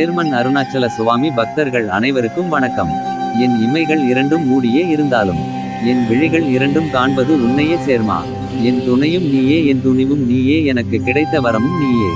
Chairman Arunachal சுவாமி பக்தர்கள் அனைவருக்கும் வணக்கம். என் இமைகள் இரண்டும் மூடியே இருந்தாலும் என் விழிகள் இரண்டும் காண்பது உன்னையே சேர்மா. என் துணையும் நீயே என் துணிவும் நீயே எனக்கு கிடைத்த வரமும் நீயே.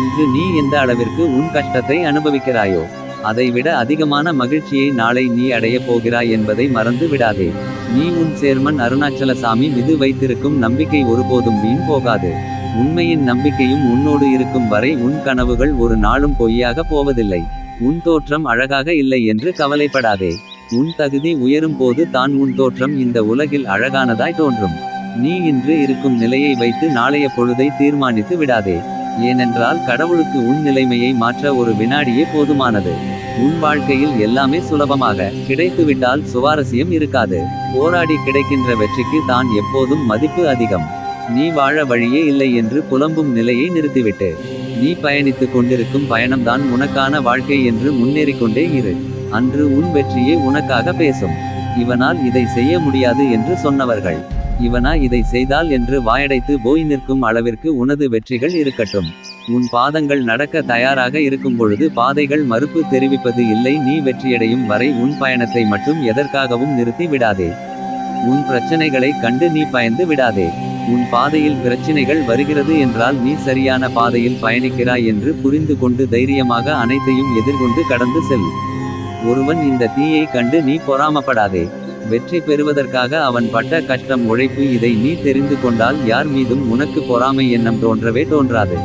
இன்று நீ எந்த அளவிற்கு உன் கஷ்டத்தை அனுபவிக்கிறாயோ அதைவிட அதிகமான மகிழ்ச்சியை நாளை நீ அடையப் போகிறாய் என்பதை மறந்து விடாதே. நீ உன் சேர்மன் அருணாச்சல சாமி மீது வைத்திருக்கும் நம்பிக்கை ஒருபோதும் வீண் போகாது. உண்மையின் நம்பிக்கையும் உன்னோடு இருக்கும் வரை உன் கனவுகள் ஒரு நாளும் பொய்யாக போவதில்லை. உன் தோற்றம் அழகாக இல்லை என்று கவலைப்படாதே. உன் தகுதி உயரும் போது தான் உன் தோற்றம் இந்த உலகில் அழகானதாய் தோன்றும். நீ இன்று இருக்கும் நிலையை வைத்து நாளைய பொழுதை தீர்மானித்து விடாதே. ஏனென்றால் கடவுளுக்கு உன் நிலைமையை மாற்ற ஒரு வினாடியே போதுமானது. உன் வாழ்க்கையில் எல்லாமே சுலபமாக கிடைத்துவிட்டால் சுவாரஸ்யம் இருக்காது. போராடி கிடைக்கின்ற வெற்றிக்கு தான் எப்போதும் மதிப்பு அதிகம். நீ வாழ வழியே இல்லை என்று புலம்பும் நிலையை நிறுத்திவிட்டு. நீ பயணித்துக் கொண்டிருக்கும் பயணம்தான் உனக்கான வாழ்க்கை என்று முன்னேறிக்கொண்டே இரு. அன்று உன் வெற்றியே உனக்காக பேசும். இவனால் இதை செய்ய முடியாது என்று சொன்னவர்கள். இவனா இதை செய்தால் என்று வாயடைத்து போய் நிற்கும் அளவிற்கு உனது வெற்றிகள் இருக்கட்டும். உன் பாதங்கள் நடக்க தயாராக இருக்கும் பொழுது பாதைகள் மறுப்பு தெரிவிப்பது இல்லை. நீ வெற்றியடையும் வரை உன் பயணத்தை மட்டும் எதற்காகவும் நிறுத்தி விடாதே. உன் பிரச்சனைகளை கண்டு நீ பயந்து விடாதே. உன் பாதையில் பிரச்சினைகள் வருகிறது என்றால் நீ சரியான பாதையில் பயணிக்கிறாய் என்று புரிந்து கொண்டு தைரியமாக அனைத்தையும் எதிர்கொண்டு கடந்து செல். ஒருவன் இந்த தீயை கண்டு நீ பொறாமப்படாதே. வெற்றி பெறுவதற்காக அவன் பட்ட கஷ்டம் உழைப்பு இதை நீ தெரிந்து கொண்டால் யார் மீதும் உனக்கு பொறாமை எண்ணம் தோன்றவே தோன்றாது.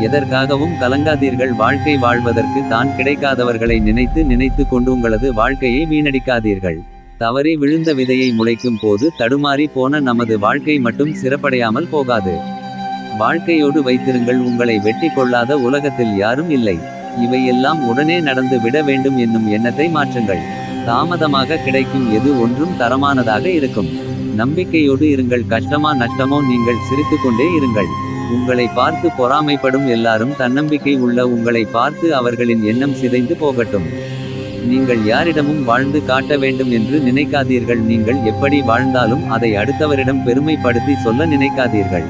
எதற்காகவும் கலங்காதீர்கள். வாழ்க்கை வாழ்வதற்கு தான் கிடைக்காதவர்களை நினைத்து நினைத்து கொண்டு உங்களது வாழ்க்கையை வீணடிக்காதீர்கள். தவறி விழுந்த விதையை முளைக்கும் போது தடுமாறி போன நமது வாழ்க்கை மட்டும் சிறப்படையாமல் போகாது. வாழ்க்கையோடு வைத்திருங்கள் உங்களை வெட்டி கொள்ளாத உலகத்தில் யாரும் இல்லை. இவையெல்லாம் உடனே நடந்து விட வேண்டும் என்னும் எண்ணத்தை மாற்றுங்கள். தாமதமாக கிடைக்கும் எது ஒன்றும் தரமானதாக இருக்கும். நம்பிக்கையோடு இருங்கள் கஷ்டமா நஷ்டமோ நீங்கள் சிரித்துக்கொண்டே இருங்கள். உங்களை பார்த்து பொறாமைப்படும் எல்லாரும் தன்னம்பிக்கை உள்ள உங்களை பார்த்து அவர்களின் எண்ணம் சிதைந்து போகட்டும். நீங்கள் யாரிடமும் வாழ்ந்து காட்ட வேண்டும் என்று நினைக்காதீர்கள். நீங்கள் எப்படி வாழ்ந்தாலும் அதை அடுத்தவரிடம் பெருமைப்படுத்தி சொல்ல நினைக்காதீர்கள்.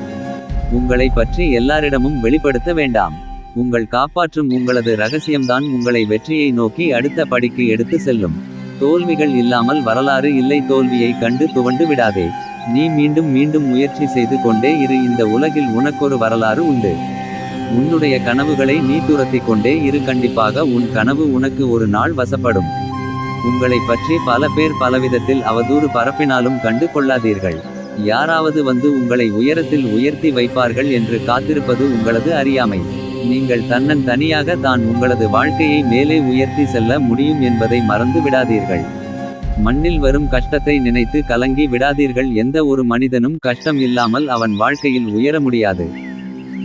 உங்களை பற்றி எல்லாரிடமும் வெளிப்படுத்த வேண்டாம். உங்கள் காப்பாற்றும் உங்களது ரகசியம்தான் உங்களை வெற்றியை நோக்கி அடுத்த படிக்கு எடுத்து செல்லும். தோல்விகள் இல்லாமல் வரலாறு இல்லை. தோல்வியை கண்டு துவண்டு விடாதே. நீ மீண்டும் மீண்டும் முயற்சி செய்து கொண்டே இரு. இந்த உலகில் உனக்கொரு வரலாறு உண்டு. உன்னுடைய கனவுகளை நீ துரத்தி கொண்டே இரு கண்டிப்பாக உன் கனவு உனக்கு ஒரு நாள் வசப்படும். உங்களை பற்றி பல பேர் பலவிதத்தில் அவதூறு பரப்பினாலும் கண்டு கொள்ளாதீர்கள். யாராவது வந்து உங்களை உயரத்தில் உயர்த்தி வைப்பார்கள் என்று காத்திருப்பது உங்களது அறியாமை. நீங்கள் தன்னன் தனியாக தான் உங்களது வாழ்க்கையை மேலே உயர்த்தி செல்ல முடியும் என்பதை மறந்து விடாதீர்கள். மண்ணில் வரும் கஷ்டத்தை நினைத்து கலங்கி விடாதீர்கள். எந்த ஒரு மனிதனும் கஷ்டம் இல்லாமல் அவன் வாழ்க்கையில் உயர முடியாது.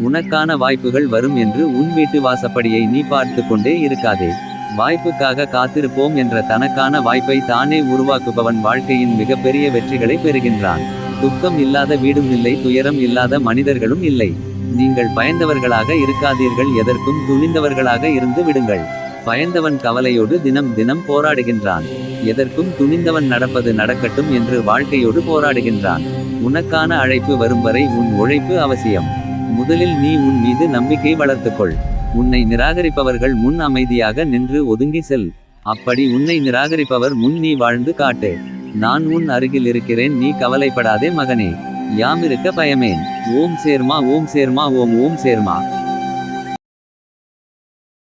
உனக்கான வாய்ப்புகள் வரும் என்று உன் வீட்டு வாசப்படியை நீ பார்த்து கொண்டே இருக்காதே. வாய்ப்புக்காக காத்திருப்போம் என்ற தனக்கான வாய்ப்பை தானே உருவாக்குபவன் வாழ்க்கையின் மிகப்பெரிய வெற்றிகளை பெறுகின்றான். துக்கம் இல்லாத வீடும் இல்லை துயரம் இல்லாத மனிதர்களும் இல்லை. நீங்கள் பயந்தவர்களாக இருக்காதீர்கள் எதற்கும் துணிந்தவர்களாக இருந்து விடுங்கள். பயந்தவன் கவலையோடு தினம் தினம் போராடுகின்றான். எதற்கும் துணிந்தவன் நடப்பது நடக்கட்டும் என்று வாழ்க்கையோடு போராடுகின்றான். உனக்கான அழைப்பு வரும் வரை உன் உழைப்பு அவசியம். முதலில் நீ உன் மீது நம்பிக்கை வளர்த்துக்கொள். உன்னை நிராகரிப்பவர்கள் முன் அமைதியாக நின்று ஒதுங்கி செல். அப்படி உன்னை நிராகரிப்பவர் முன் நீ வாழ்ந்து காட்டு. நான் உன் அருகில் இருக்கிறேன் நீ கவலைப்படாதே மகனே. யாமிருக்க பயமேன். ஓம் சேர்மா ஓம் சேர்மா ஓம் ஓம் சேர்மா.